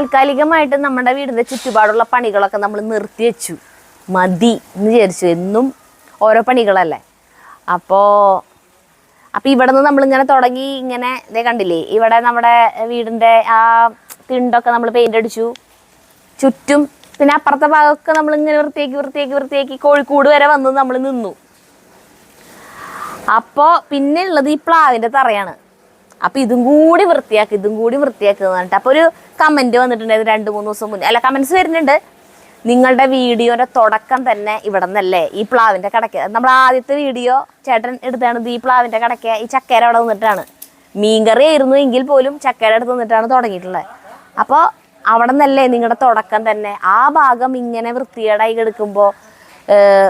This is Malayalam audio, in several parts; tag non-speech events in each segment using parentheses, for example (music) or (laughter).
താൽക്കാലികമായിട്ട് നമ്മുടെ വീടിന്റെ ചുറ്റുപാടുള്ള പണികളൊക്കെ നമ്മൾ നിർത്തി വെച്ചു. മതി എന്ന് വിചാരിച്ചു. എന്നും ഓരോ പണികളല്ലേ? അപ്പോൾ അപ്പോൾ ഇവിടെ നിന്ന് നമ്മളിങ്ങനെ തുടങ്ങി ഇങ്ങനെ ഇതേ കണ്ടില്ലേ? ഇവിടെ നമ്മുടെ വീടിന്റെ ആ തിണ്ടൊക്കെ നമ്മൾ പെയിന്റ് അടിച്ചു. ചുറ്റും പിന്നെ അപ്പുറത്തെ ഭാഗമൊക്കെ നമ്മളിങ്ങനെ വൃത്തിയാക്കി വൃത്തിയാക്കി വൃത്തിയാക്കി കോഴിക്കോട് വരെ വന്ന് നമ്മൾ നിന്നു. അപ്പോൾ പിന്നെ ഉള്ളത് ഈ പ്ലാവിന്റെ തറയാണ്. അപ്പൊ ഇതും കൂടി വൃത്തിയാക്കി ഇതും കൂടി വൃത്തിയാക്കി പറഞ്ഞിട്ട് അപ്പൊ ഒരു കമന്റ് വന്നിട്ടുണ്ടായിരുന്നു രണ്ട് മൂന്ന് ദിവസം മുന്നേ. അല്ല കമന്റ്സ് വരുന്നുണ്ട്. നിങ്ങളുടെ വീഡിയോന്റെ തുടക്കം തന്നെ ഇവിടെ നിന്നല്ലേ ഈ പ്ലാവിന്റെ കടയ്ക്ക് നമ്മൾ ആദ്യത്തെ വീഡിയോ ചേട്ടൻ എടുത്താണ് ഈ പ്ലാവിന്റെ കടയ്ക്ക് ഈ ചക്കര അവിടെ നിന്നിട്ടാണ്. മീൻകറി ആയിരുന്നു എങ്കിൽ പോലും ചക്കയുടെ അടുത്ത് നിന്നിട്ടാണ് തുടങ്ങിയിട്ടുള്ളത്. അപ്പോൾ അവിടെ നിന്നല്ലേ നിങ്ങളുടെ തുടക്കം തന്നെ? ആ ഭാഗം ഇങ്ങനെ വൃത്തികേടായി കിടക്കുമ്പോൾ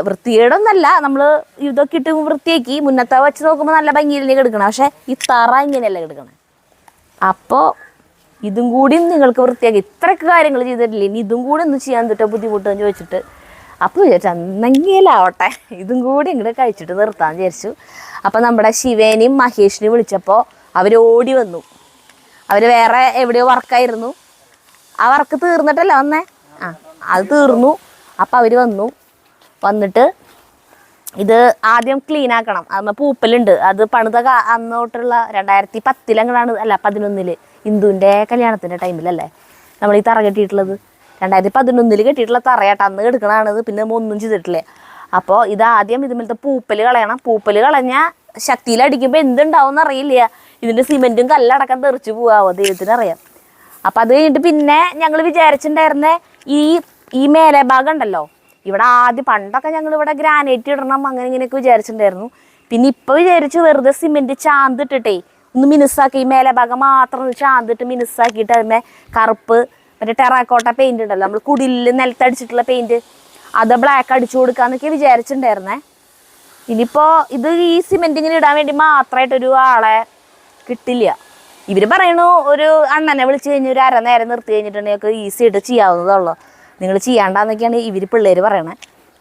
വൃത്തികേടൊന്നല്ല. നമ്മൾ ഇതൊക്കെ ഇട്ട് വൃത്തിയാക്കി മുന്നത്തെ വെച്ച് നോക്കുമ്പോൾ നല്ല ഭംഗിയിലല്ലേ കിടക്കണം. പക്ഷെ ഈ തറ ഇങ്ങനെയല്ല കിടക്കണം. അപ്പോൾ ഇതും കൂടി നിങ്ങൾക്ക് വൃത്തിയാക്കി. ഇത്രയൊക്കെ കാര്യങ്ങൾ ചെയ്തിട്ടില്ല? ഇനി ഇതും കൂടി ഒന്ന് ചെയ്യാൻ തൊട്ടോ ബുദ്ധിമുട്ടെന്ന് ചോദിച്ചിട്ട്. അപ്പോൾ വിചാരിച്ചു അന്നെങ്കിലാവട്ടെ. ഇതും കൂടി ഇങ്ങോട്ട് കഴിച്ചിട്ട് നിർത്താമെന്ന് വിചാരിച്ചു. അപ്പോൾ നമ്മുടെ ശിവേനെയും മഹേഷിനെയും വിളിച്ചപ്പോൾ അവർ ഓടി വന്നു. അവർ വേറെ എവിടെയോ വർക്കായിരുന്നു. ആ വർക്ക് തീർന്നിട്ടല്ല വന്നേ? ആ അത് തീർന്നു. അപ്പോൾ അവർ വന്നു. വന്നിട്ട് ഇത് ആദ്യം ക്ലീൻ ആക്കണം. അമ്മ പൂപ്പലുണ്ട്. അത് പണിത അന്നോട്ടുള്ള അന്ന് തൊട്ടുള്ള രണ്ടായിരത്തി പത്തിലങ്ങനാണ് അല്ല പതിനൊന്നിൽ ഇന്ദുവിന്റെ കല്യാണത്തിന്റെ ടൈമിലല്ലേ? നമ്മൾ ഈ തറ കെട്ടിയിട്ടുള്ളത്. രണ്ടായിരത്തി പതിനൊന്നിൽ കെട്ടിയിട്ടുള്ള തറയാട്ട്. അന്ന് എടുക്കണതാണ് പിന്നെ ഒന്നും ചെയ്തിട്ടില്ലേ? അപ്പോൾ ഇത് ആദ്യം ഇതുപോലത്തെ പൂപ്പൽ കളയണം. പൂപ്പൽ കളഞ്ഞാൽ ശക്തിയിൽ അടിക്കുമ്പോൾ എന്തുണ്ടാവും എന്നറിയില്ല ഇതിന്റെ സിമെന്റും കല്ലടക്കം തെറിച്ച് പോവാമോ ദൈവത്തിനറിയാം. അപ്പം അത് കഴിഞ്ഞിട്ട് പിന്നെ ഞങ്ങൾ വിചാരിച്ചിട്ടുണ്ടായിരുന്നേ ഈ ഈ മേലെ ഭാഗം ഉണ്ടല്ലോ? ഇവിടെ ആദ്യം പണ്ടൊക്കെ ഞങ്ങൾ ഇവിടെ ഗ്രാനൈറ്റ് ഇടണം അങ്ങനെ ഇങ്ങനെയൊക്കെ വിചാരിച്ചിട്ടുണ്ടായിരുന്നു. പിന്നെ ഇപ്പൊ വിചാരിച്ചു വെറുതെ സിമെന്റ് ചാന്തിട്ടിട്ടേ ഒന്ന് മിനുസാക്കി മേലെ ഭാഗം മാത്രം ചാന്തിട്ട് മിനുസാക്കിയിട്ട് അതിന്മേ കറുപ്പ് മറ്റേ ടെറാക്കോട്ട പെയിന്റ് ഉണ്ടല്ലോ നമ്മൾ കുടിലിൽ നിലത്തടിച്ചിട്ടുള്ള പെയിന്റ് അത് ബ്ലാക്ക് അടിച്ചു കൊടുക്കാന്നൊക്കെ വിചാരിച്ചിട്ടുണ്ടായിരുന്നേ. ഇനിയിപ്പോ ഇത് ഈ സിമെന്റിങ്ങിന് ഇടാൻ വേണ്ടി മാത്രമായിട്ടൊരു ആളെ കിട്ടില്ല. ഇവർ പറയണു ഒരു അണ്ണനെ വിളിച്ചു കഴിഞ്ഞ് ഒരു അര നേരം നിർത്തി കഴിഞ്ഞിട്ടുണ്ടെങ്കിൽ ഈസി ആയിട്ട് ചെയ്യാവുന്നതുള്ളൂ നിങ്ങൾ ചെയ്യാണ്ടെന്നൊക്കെയാണ് ഇവർ പിള്ളേർ പറയണേ.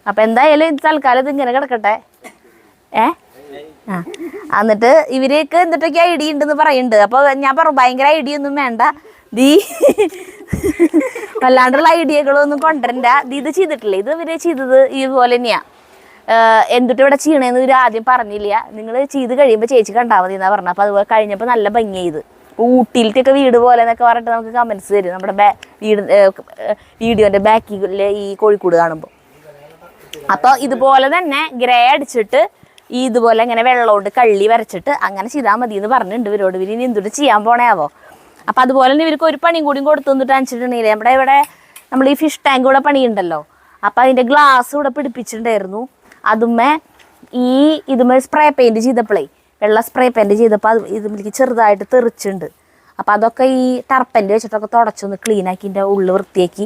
അപ്പം എന്തായാലും തൽക്കാലം ഇതിങ്ങനെ കിടക്കട്ടെ. ഏ? ആ. എന്നിട്ട് ഇവർക്ക് എന്തിട്ടൊക്കെ ഡി ഉണ്ടെന്ന് പറയുന്നുണ്ട് അപ്പോൾ ഞാൻ പറഞ്ഞു ഭയങ്കര ഐഡിയ ഒന്നും വേണ്ട. ദീ വല്ലാണ്ടുള്ള ഐഡിയകളൊന്നും കൊണ്ടുവരണ്ട. ദീ ഇത് ചെയ്തിട്ടില്ലേ? ഇത് ഇവർ ചെയ്തത് ഇതുപോലെ തന്നെയാ. എന്തിട്ട് ഇവിടെ ചെയ്യണേന്ന് ഇവർ ആദ്യം പറഞ്ഞില്ല. നിങ്ങൾ ചെയ്ത് കഴിയുമ്പോൾ ചേച്ചി കണ്ടാൽ മതി പറഞ്ഞത് അപ്പോൾ അതുപോലെ കഴിഞ്ഞപ്പോൾ നല്ല ഭംഗി ചെയ്ത് ഊട്ടിയിലത്തെയൊക്കെ വീട് പോലെ എന്നൊക്കെ പറഞ്ഞിട്ട് നമുക്ക് കമൻസ് തരും. നമ്മുടെ വീട് വീഡിയോന്റെ ബാക്കിൽ ഈ കോഴിക്കോട് കാണുമ്പോൾ അപ്പോൾ ഇതുപോലെ തന്നെ ഗ്രേ അടിച്ചിട്ട് ഈ ഇതുപോലെ ഇങ്ങനെ വെള്ളം കൊണ്ട് കള്ളി വരച്ചിട്ട് അങ്ങനെ ചെയ്താൽ മതി എന്ന് പറഞ്ഞിട്ടുണ്ട് ഇവരോട്. ഇവർ ഇനി എന്തുകൊണ്ട് ചെയ്യാൻ പോണേവോ അപ്പോൾ അതുപോലെ തന്നെ ഇവർക്ക് ഒരു പണിയും കൂടിയും കൊടുത്തു തന്നിട്ട് അനുസരിച്ചിട്ടുണ്ടെങ്കിൽ നമ്മുടെ ഇവിടെ നമ്മൾ ഈ ഫിഷ് ടാങ്ക് കൂടെ പണിയുണ്ടല്ലോ. അപ്പോൾ അതിന്റെ ഗ്ലാസ് ഇവിടെ പിടിപ്പിച്ചിട്ടുണ്ടായിരുന്നു. അതുമേ ഈ ഇതുമേ സ്പ്രേ പെയിന്റ് ചെയ്തപ്പോഴേ വെള്ള സ്പ്രേ പെയിന്റ് ചെയ്തപ്പോൾ അത് ഇതുമ്മലേക്ക് ചെറുതായിട്ട് തെറിച്ചുണ്ട് അപ്പോൾ അതൊക്കെ ഈ ടർപ്പന്റെ വെച്ചിട്ടൊക്കെ തുടച്ചൊന്ന് ക്ലീനാക്കി എന്റെ ഉള്ളിൽ വൃത്തിയാക്കി.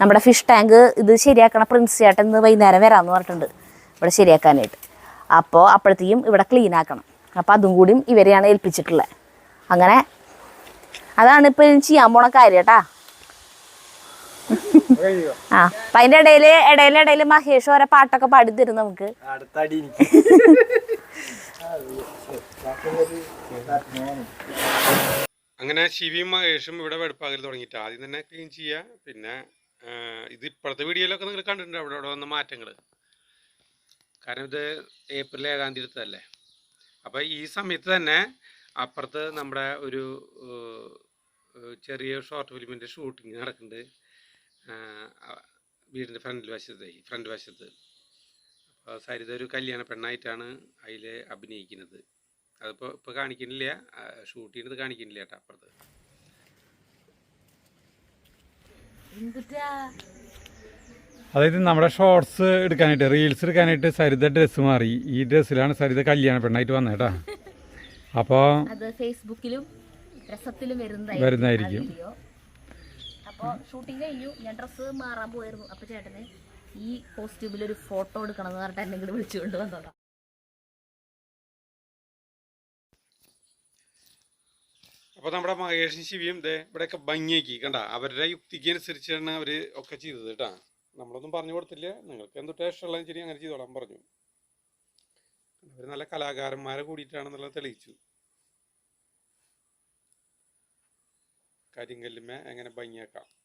നമ്മുടെ ഫിഷ് ടാങ്ക് ഇത് ശരിയാക്കണ പ്രിൻസ് ചേട്ടൻ ഇന്ന് വൈകുന്നേരം വരാമെന്ന് പറഞ്ഞിട്ടുണ്ട്. ഇവിടെ ശരിയാക്കാനായിട്ട്. അപ്പോൾ അപ്പോഴത്തേക്കും ഇവിടെ ക്ലീൻ ആക്കണം. അപ്പോൾ അതും കൂടിയും ഇവരെയാണ് ഏൽപ്പിച്ചിട്ടുള്ളത് അങ്ങനെ അതാണ് ഇപ്പോൾ ചെയ്യാൻ പോണ കാര്യം കേട്ടാ. ആ അപ്പം അതിന്റെ ഇടയിൽ ഇടയിലിടയിൽ മഹേഷ് ഓരോ പാട്ടൊക്കെ പാടി തരും നമുക്ക് (laughs) അങ്ങനെ ശിവിയും മഹേഷും ഇവിടെ വെടുപ്പാകൽ തുടങ്ങിയിട്ട്. ആദ്യം തന്നെ ക്ലീൻ ചെയ്യുക പിന്നെ ഇത് ഇപ്പോഴത്തെ വീഡിയോയിലൊക്കെ നിങ്ങൾ കണ്ടിട്ടുണ്ട്. അവിടെ അവിടെ വന്ന മാറ്റങ്ങൾ കാരണം ഇത് ഏപ്രിൽ ഏഴാം തീയതി എടുത്തതല്ലേ അപ്പോൾ ഈ സമയത്ത് തന്നെ അപ്പുറത്ത് നമ്മുടെ ഒരു ചെറിയ ഷോർട്ട് ഫിലിമിന്റെ ഷൂട്ടിങ് നടക്കുന്നുണ്ട്. വീടിന്റെ ഫ്രണ്ട് വശത്ത് ഫ്രണ്ട് വശത്ത്. സരിത ഒരു കല്യാണ പെണ്ണായിട്ടാണ് അതിൽ അഭിനയിക്കുന്നത്. അതിപ്പോൾ ഇപ്പോൾ കാണിക്കുന്നില്ല. ഷൂട്ട് ചെയ്യുന്നത് കാണിക്കുന്നില്ല കേട്ടോ അപ്പുറത്ത്. അതായത് നമ്മുടെ ഷോർട്സ് എടുക്കാനായിട്ട് റീൽസ് എടുക്കാനായിട്ട് സരിത ഡ്രസ്സ് മാറി. ഈ ഡ്രസ്സിലാണ് സരിത കല്യാണ പെണ്ണായിട്ട് വന്നേട്ടാ അപ്പോൾ അത് ഫേസ്ബുക്കിലും വരുന്നതായിരിക്കും. അപ്പോൾ ഷൂട്ടിംഗ് കഴിഞ്ഞു. ഞാൻ ഡ്രസ്സ് മാറാൻ പോയിരുന്നു. അപ്പോൾ ചേട്ടന് ഈ കോസ്റ്റ്യൂമിൽ ഒരു ഫോട്ടോ എടുക്കണം എന്ന് പറഞ്ഞിട്ട് എന്നെ ഇങ്ങോട്ട് വിളിച്ചുകൊണ്ട് വന്നോളാം അപ്പോൾ നമ്മുടെ മഹേഷും ശിവിയും ദേ ഇവിടെയൊക്കെ ഭംഗിയാക്കി. കണ്ട അവരുടെ യുക്തിക്ക് അനുസരിച്ചാണ് അവർ ഒക്കെ ചെയ്തത് കേട്ടാ. നമ്മളൊന്നും പറഞ്ഞു കൊടുത്തില്ല. നിങ്ങൾക്ക് എന്തൊട്ടാ ഇഷ്ടമുള്ള ശരി അങ്ങനെ ചെയ്തോളാം പറഞ്ഞു. അവർ നല്ല കലാകാരന്മാരെ കൂടിയിട്ടാണെന്നുള്ളത് തെളിയിച്ചു. കരിങ്കല്ലുമേ എങ്ങനെ ഭംഗിയാക്കാം.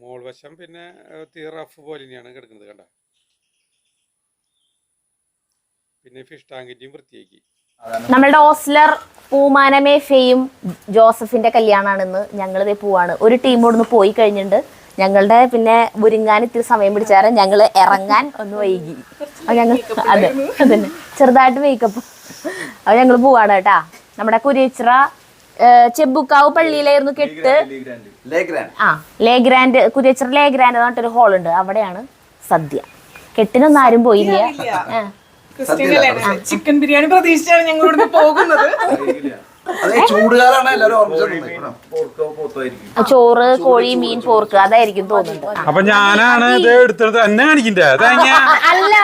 മോൾ വശം പിന്നെ റഫ് പോലെ തന്നെയാണ് കിടക്കുന്നത് കണ്ട? പിന്നെ ഫിഷ് ടാങ്കിന്റെയും വൃത്തിയാക്കി. നമ്മളുടെ ഓസ്ലർ പൂമാനമേഫയും ജോസഫിന്റെ കല്യാണമാണ് ഇന്ന്. ഞങ്ങൾ ഇതേ പോവാണ്. ഒരു ടീം ഇവിടുന്ന് പോയി കഴിഞ്ഞിട്ടുണ്ട്. ഞങ്ങളുടെ പിന്നെ ഒരുങ്ങാൻ ഇത്തിരി സമയം പിടിച്ചാറ് ഞങ്ങൾ ഇറങ്ങാൻ ഒന്ന് വൈകി. ഞങ്ങൾ അതെ അതന്നെ. ചെറുതായിട്ട് മേക്കപ്പ് അപ്പൊ ഞങ്ങൾ പോവാണ് കേട്ടാ. നമ്മുടെ കുരിച്ചിറ ചെബുക്കാവ് പള്ളിയിലായിരുന്നു കെട്ട്. ആ ലേ ഗ്രാൻഡ് കുരിച്ചിറ ലേ ഗ്രാൻഡ് എന്ന് പറഞ്ഞിട്ടൊരു ഹോൾ ഉണ്ട് അവിടെയാണ് സദ്യ. കെട്ടിനൊന്നും ആരും പോയില്ല. ചിക്കൻ ബിരിയാണി പ്രതീക്ഷിച്ചാണ് ഞങ്ങൾ ഇവിടുന്ന് പോകുന്നത്. ചോറ് കോഴി മീൻ പോർക്ക് അതായിരിക്കും തോന്നുന്നത്. അപ്പൊ ഞാനാണ് ഇത് എടുത്തത് എന്നെ കാണിക്കണ്ടേ? തേങ്ങ അല്ല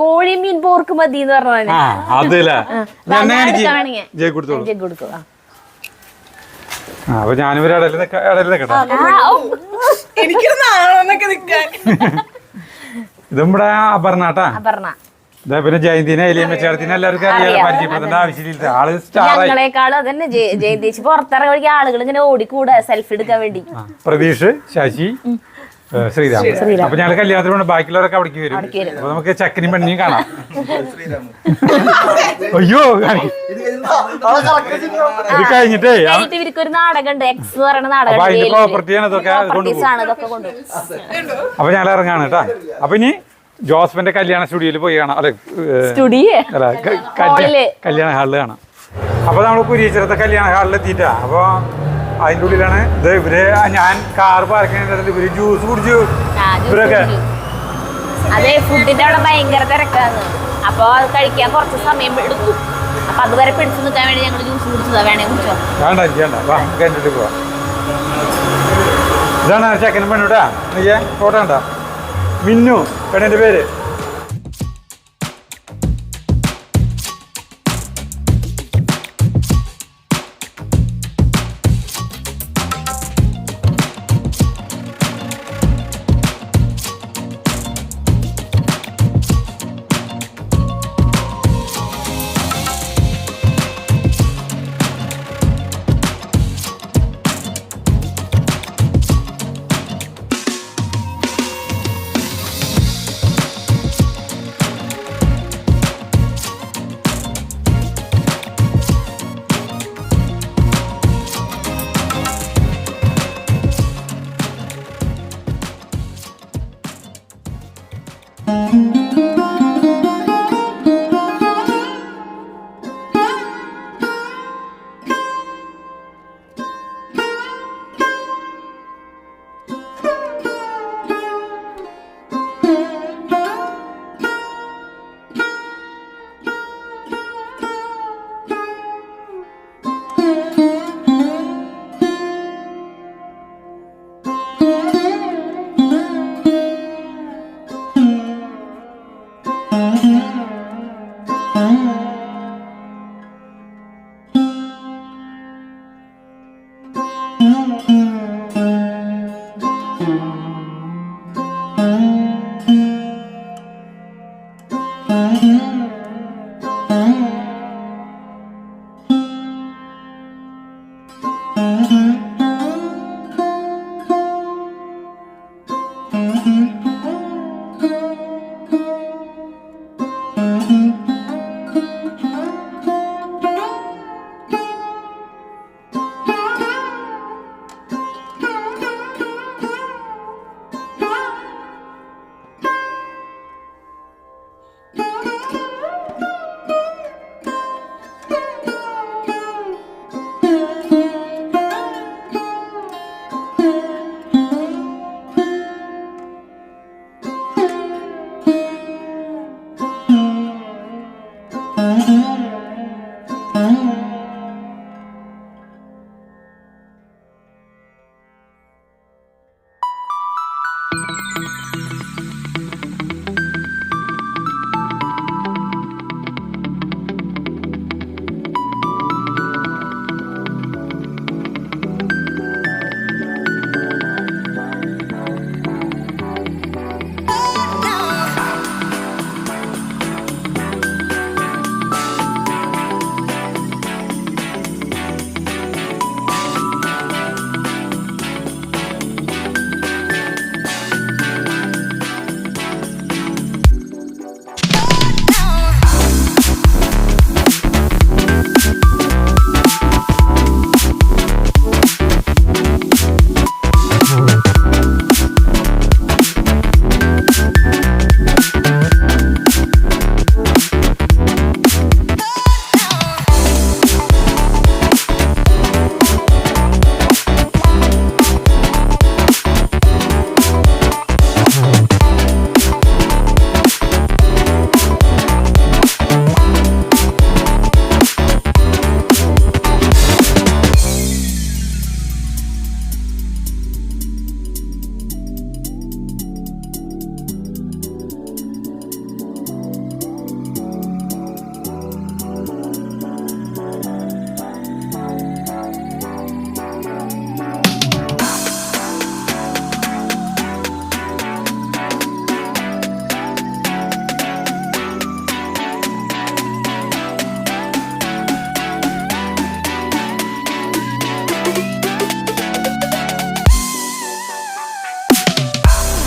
കോഴി മീൻ പോർക്ക് മതി എന്ന് പറഞ്ഞു ആ. അതല്ലേ ഞാൻ കാണിക്കും. ജയ കൊടുത്തോളൂ. അപ്പൊ ഞാനും ഒരു ഇടയിൽ നിക്ക- ഇടയിൽ നിൽക്കട്ടെ ഇത് നമ്മുടെ അപർണാട്ടാ. ആ, ഇതാ പിന്നെ ജയന്തിനെ എലിയമ്മ ചേർത്തിനെ എല്ലാവർക്കും അറിയാലോ പരിചയപ്പെടുത്തേണ്ട ആവശ്യമില്ല ആൾ ഞങ്ങളെക്കാളും അതന്നെ ജയന്തി ജയന്തേച്ചി പുറത്തിറങ്ങി ആളുകൾ ഇങ്ങനെ ഓടിക്കൂടാ സെൽഫി എടുക്കാൻ വേണ്ടി. പ്രതീഷ് ശശി ശ്രീരാം അപ്പൊ ഞങ്ങൾ കല്യാണത്തിന് പോകണം ബാക്കിയുള്ളവരൊക്കെ അവിടേക്ക് വരും. അപ്പൊ നമുക്ക് ചക്കനും പെണ്ണിയും കാണാം. അയ്യോ. ഇത് കഴിഞ്ഞിട്ടേ എക്സ് പറയുന്ന നാടകം ഉണ്ട് അതിന്റെ ആണ് ഇതൊക്കെ കൊണ്ടുപോകും. അപ്പൊ ഞങ്ങൾ ഇറങ്ങാണ് കേട്ടാ. അപ്പൊ ഇനി ജോസഫിന്റെ കല്യാണ സ്റ്റുഡിയോയിൽ പോയി കാണാം. അല്ലെ സ്റ്റുഡിയോ? അല്ല ഹാളിൽ. കല്യാണ ഹാളിൽ കാണാം. അപ്പൊ നമ്മൾ പുരീശ്വരത്തെ കല്യാണ ഹാളിൽ എത്തിയിട്ടാ അപ്പൊ അതിന്റെ ഉള്ളിലാണ്. ഇത് ഇവർ ഞാൻ കാർ പാർക്ക് ചെയ്യുന്നതിൽ ഇവർ ജ്യൂസ് കുടിച്ചു. ഇവരൊക്കെ അതെ ഫുഡിന്റെ അവിടെ ഭയങ്കര തിരക്കാണ്. അപ്പൊ അത് കഴിക്കാൻ കുറച്ച് സമയം എടുക്കും. അപ്പൊ അതുവരെ പിടിച്ചു നിൽക്കാൻ വേണ്ടി ഞങ്ങൾ ജ്യൂസ് കുടിച്ചതാ. വേണേ കുടിച്ചോ? വേണ്ട വേണ്ട. വാ ഉള്ളിൽ പോവാം. ഇതാണ് ചെക്കനും പെണ്ണുട്ടാ നീ ഫോട്ടോ കണ്ട? മിന്നു പെണ്ണിന്റെ പേര്? Mm-hmm.